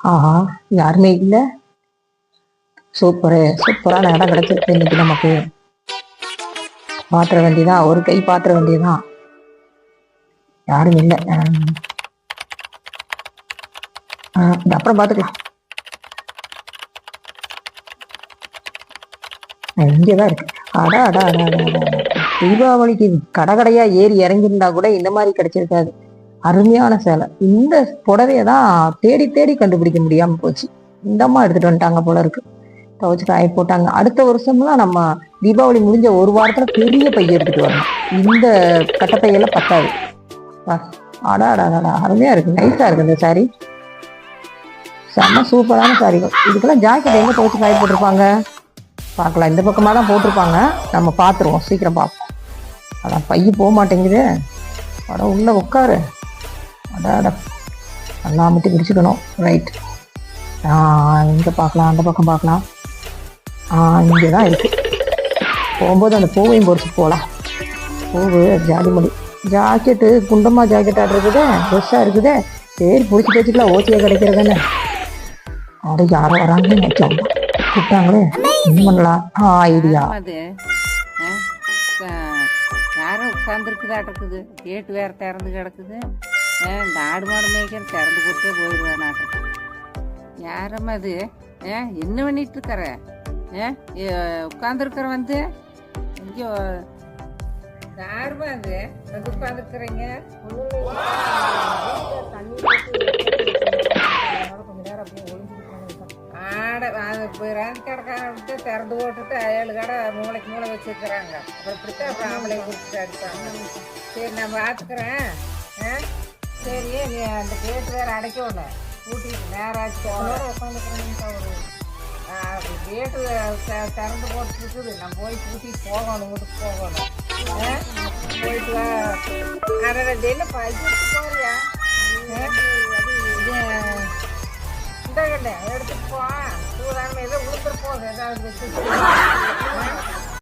ஆஹா யாருமே இல்லை. சூப்பரு சூப்பரான இடம் கிடைச்சிருக்கு இன்னைக்கு நமக்கு. பாத்திர வண்டிதான் ஒரு கை பாத்திர வண்டிதான் யாரும் இல்லை. அப்புறம் பார்த்துக்கலாம் இங்கேதான் இருக்கு. அடா அடா அடா அடா தீபாவளிக்கு கடை கடையா ஏறி இறங்கியிருந்தா கூட இந்த மாதிரி கிடைச்சிருக்காது. அருமையான சேலை. இந்த புடவைய தான் தேடி தேடி கண்டுபிடிக்க முடியாம போச்சு. இந்த அம்மா எடுத்துட்டு வந்துட்டாங்க போல இருக்கு. துவச்சிட்டு ஆகி போட்டாங்க. அடுத்த வருஷம்லாம் நம்ம தீபாவளி முடிஞ்ச ஒரு வாரத்துல பெரிய பைய எடுத்துட்டு வரணும். இந்த கட்டப்பையெல்லாம் பத்தாது. வா. அடா அடா அடா அருமையா இருக்கு. நைஸா இருக்கு இந்த சாரி செம்ம சூப்பரான சாரிகள் இதுக்கெல்லாம் ஜாக்கெட் எங்க துவச்சி காய போட்டிருப்பாங்க? பார்க்கலாம். இந்த பக்கமாக தான் போட்டிருப்பாங்க. நம்ம பார்த்துருவோம் சீக்கிரம் பார்ப்போம் அதான் பைய போக மாட்டேங்குது. அட உள்ள உட்காரு. அட அட நல்லா மட்டும் பிடிச்சிக்கணும் ரைட் இங்கே பார்க்கலாம்? அந்த பக்கம் பார்க்கலாம். இங்கே தான் இருக்குது போகும்போது அந்த பூவையும் பொறிச்சு போகலாம் பூவு ஜாதிமொழி ஜாக்கெட்டு குண்டமா ஜாக்கெட் ஆட் இருக்குதே? பெருசாக இருக்குதே? சரி பிடிச்சி வச்சுக்கலாம் ஓசியாக கிடைக்கிறதானே அட யாரோ வராங்கன்னு நினைச்சோம் கூப்பிட்டாங்களே. என்ன பண்ணலாம்? ஆ ஐடியா. அது ஆ? யாரும் இருக்குது கேட்டு வேற திறந்து கிடக்குது. இந்த ஆடு மாடு மேய்க்கிற திறந்து கொடுத்தே நான் யாரம்மா அது? ஏ என்ன பண்ணிட்டு இருக்கிற உட்காந்துருக்கிற வந்து? இங்கே யாருமா அது? வந்து உட்காந்துருக்குறீங்க ஆட அது போய் திறந்து போட்டுட்டு ஏழு கடை மூளைக்கு மூளை வச்சிருக்கிறாங்க. அப்புறம் இப்படித்தான் அப்புறம் ஆம்பளை கொடுத்துட்டு அடிப்பாங்க. சரி நான் பார்த்துக்குறேன் ஆ? சரி அந்த கேட்டு வேற அடைக்கல கூட்டிட்டு நேரம் ஆச்சு உட்காந்துக்கிறேன் கேட்டு திறந்து போட்டு இருக்குது நான் போய் கூட்டிட்டு போகணும் வீட்டுக்கு போகணும்? போயிட்டு அரை என்ன பையன் போறியா? இந்தாங்கண்ணே எடுத்துட்டு போ. சூடான ஏதோ உளுந்துட்டு போகுது ஏதாவது